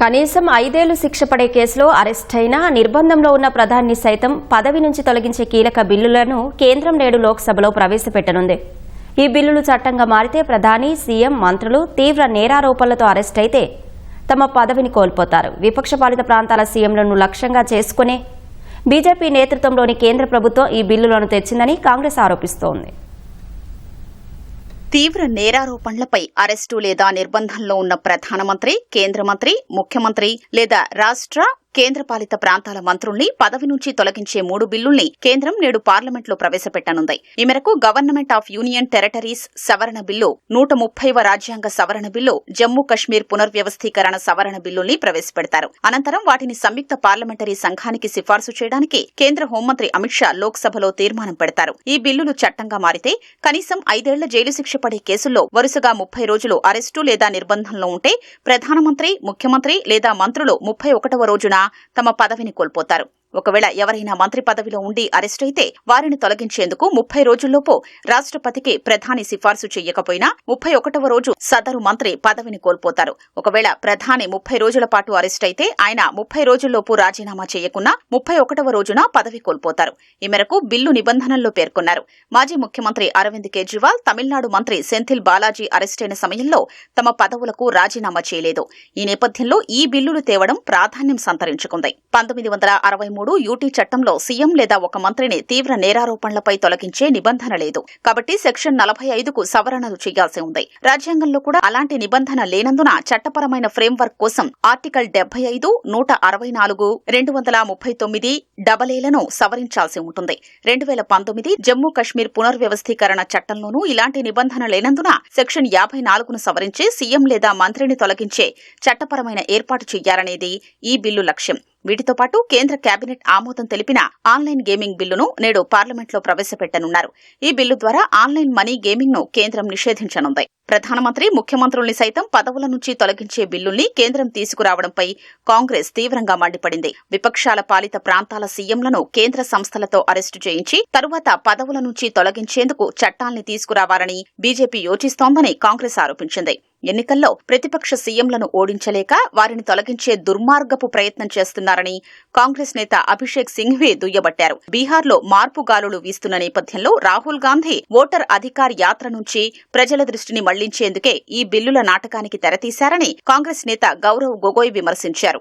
కనీసం ఐదేళ్ళు శిక్ష పడే కేసులో అరెస్ట్ నిర్బంధంలో ఉన్న ప్రధాని సైతం పదవి నుంచి తొలగించే కీలక బిల్లులను కేంద్రం నేడు లోక్సభలో ప్రవేశపెట్టనుంది. ఈ బిల్లులు చట్టంగా మారితే ప్రధాని సీఎం మంత్రులు తీవ్ర నేరారోపణలతో అరెస్ట్ అయితే తమ పదవిని కోల్పోతారు. విపక్షపాలిత ప్రాంతాల సీఎంలను లక్ష్యంగా చేసుకునే బీజేపీ నేతృత్వంలోని కేంద్ర ప్రభుత్వం ఈ బిల్లులను తెచ్చిందని కాంగ్రెస్ ఆరోపిస్తోంది. తీవ్ర నేరారోపణలపై అరెస్టు లేదా నిర్బంధంలో ఉన్న ప్రధానమంత్రి కేంద్ర మంత్రి ముఖ్యమంత్రి లేదా రాష్ట్ర కేంద్రపాలిత ప్రాంతాల మంత్రుల్ని పదవి నుంచి తొలగించే మూడు బిల్లుల్ని కేంద్రం నేడు పార్లమెంట్లో ప్రవేశపెట్టనుంది. ఈ మేరకు గవర్నమెంట్ ఆఫ్ యూనియన్ టెరిటరీస్ సవరణ బిల్లు నూట ముప్పైవ రాజ్యాంగ సవరణ బిల్లు జమ్మూ కశ్మీర్ పునర్వ్యవస్థీకరణ సవరణ బిల్లుల్ని ప్రవేశపెడతారు. అనంతరం వాటిని సంయుక్త పార్లమెంటరీ సంఘానికి సిఫార్సు చేయడానికి కేంద్ర హోంమంత్రి అమిత్ షా లోక్సభలో తీర్మానం పెడతారు. ఈ బిల్లులు చట్టంగా మారితే కనీసం ఐదేళ్ళ జైలు శిక్ష పడే కేసుల్లో వరుసగా ముప్పై రోజులు అరెస్టు లేదా నిర్బంధంలో ఉంటే ప్రధానమంత్రి ముఖ్యమంత్రి లేదా మంత్రులు ముప్పై ఒకటవ రోజున తమ పదవిని కోల్పోతారు. ఒకవేళ ఎవరైనా మంత్రి పదవిలో ఉండి అరెస్ట్ అయితే వారిని తొలగించేందుకు ముప్పై రోజుల్లోపు రాష్ట్రపతికి ప్రధాని సిఫార్సు చేయకపోయినా ముప్పై ఒకటవ రోజు సదరు మంత్రి పదవిని కోల్పోతారు. ఒకవేళ ప్రధాని ముప్పై రోజుల పాటు అరెస్ట్ అయితే ఆయన ముప్పై రోజుల్లోపు రాజీనామా చేయకున్నా ముప్పై ఒకటవ రోజున పదవి కోల్పోతారు. ఈ మేరకు బిల్లు నిబంధనల్లో పేర్కొన్నారు. మాజీ ముఖ్యమంత్రి అరవింద్ కేజ్రీవాల్ తమిళనాడు మంత్రి సెంథిల్ బాలాజీ అరెస్టైన సమయంలో తమ పదవులకు రాజీనామా చేయలేదు. ఈ నేపథ్యంలో ఈ బిల్లులు తేవడం ప్రాధాన్యం సంతరించుకుంది. పంతొమ్మిది వందల అరవై మూడు యూటీ చట్టంలో సీఎం లేదా ఒక మంత్రిని తీవ్ర నేరారోపణలపై తొలగించే నిబంధన లేదు. కాబట్టి సెక్షన్ నలభై ఐదుకు సవరణలు చేయాల్సి ఉంది. రాజ్యాంగంలో కూడా అలాంటి నిబంధన లేనందున చట్టపరమైన ఫ్రేమ్వర్క్ కోసం ఆర్టికల్ డెబ్బై ఐదు నూట అరవై నాలుగు రెండు వందల ముప్పై తొమ్మిది డబలేలను సవరించాల్సి ఉంటుంది. రెండు వేల పంతొమ్మిది జమ్మూ కశ్మీర్ పునర్వ్యవస్థీకరణ చట్టంలోనూ ఇలాంటి నిబంధన లేనందున సెక్షన్ యాభై నాలుగును సవరించి సీఎం లేదా మంత్రిని తొలగించే చట్టపరమైన ఏర్పాటు చేయాలనేది ఈ బిల్లు లక్ష్యం. వీటితో పాటు కేంద్ర కేబినెట్ ఆమోదం తెలిపిన ఆన్లైన్ గేమింగ్ బిల్లును నేడు పార్లమెంట్లో ప్రవేశపెట్టనున్నారు. ఈ బిల్లు ద్వారా ఆన్లైన్ మనీ గేమింగ్ను కేంద్రం నిషేధించనుంది. ప్రధానమంత్రి ముఖ్యమంత్రుల్ని సైతం పదవుల నుంచి తొలగించే బిల్లుల్ని కేంద్రం తీసుకురావడంపై కాంగ్రెస్ తీవ్రంగా మండిపడింది. విపక్షాల పాలిత ప్రాంతాల సీఎంలను కేంద్ర సంస్థలతో అరెస్టు చేయించి తరువాత పదవుల నుంచి తొలగించేందుకు చట్టాల్ని తీసుకురావాలని బీజేపీ యోచిస్తోందని కాంగ్రెస్ ఆరోపించింది. ఎన్నికల్లో ప్రతిపక్ష సీఎంలను ఓడించలేక వారిని తొలగించే దుర్మార్గపు ప్రయత్నం చేస్తున్నారని కాంగ్రెస్ నేత అభిషేక్ సింఘ్వే దుయ్యబట్టారు. బీహార్లో మార్పు గాలులు వీస్తున్న నేపథ్యంలో రాహుల్ గాంధీ ఓటర్ అధికార్ యాత్ర నుంచి ప్రజల దృష్టిని మళ్ళించేందుకే ఈ బిల్లుల నాటకానికి తెరతీశారని కాంగ్రెస్ నేత గౌరవ్ గొగోయ్ విమర్శించారు.